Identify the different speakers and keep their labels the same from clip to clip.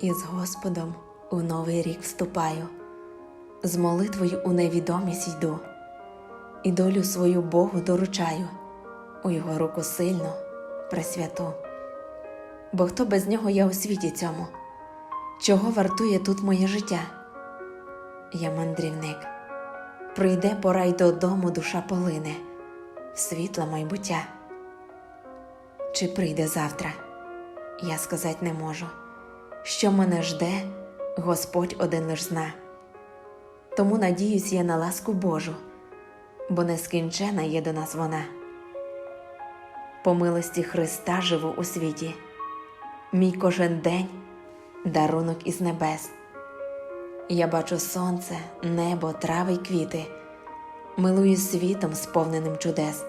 Speaker 1: І з Господом у новий рік вступаю, з молитвою у невідомість йду, і долю свою Богу доручаю, у його руку сильну, пресвяту. Бо хто без нього я у світі цьому, чого вартує тут моє життя? Я мандрівник, прийде пора й додому душа полине, в майбуття. Чи прийде завтра? Я сказать не можу. Що мене жде, Господь один лиш зна. Тому надіюсь я на ласку Божу, бо нескінчена є до нас вона. По милості Христа живу у світі, мій кожен день дарунок із небес. Я бачу сонце, небо, трави й квіти, милую світом, сповненим чудес.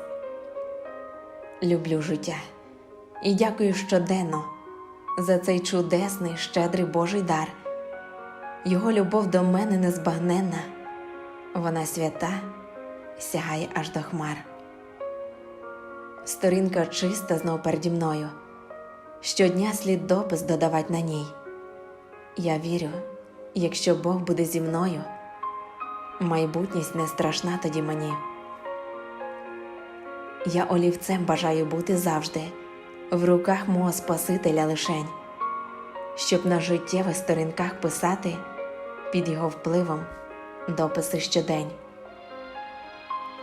Speaker 1: Люблю життя і дякую щоденно за цей чудесний, щедрий Божий дар. Його любов до мене незбагненна, вона свята, сягає аж до хмар. Сторінка чиста знов переді мною, щодня слід допис додавать на ній. Я вірю, якщо Бог буде зі мною, майбутність не страшна тоді мені. Я олівцем бажаю бути завжди в руках мого Спасителя лишень, щоб на життєвих сторінках писати під його впливом дописи щодень.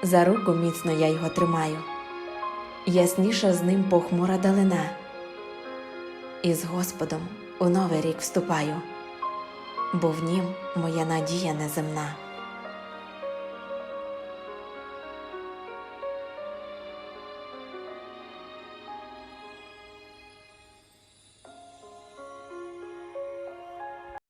Speaker 1: За руку міцно я його тримаю, ясніша з ним похмура далина, і з Господом у новий рік вступаю, бо в нім моя надія неземна.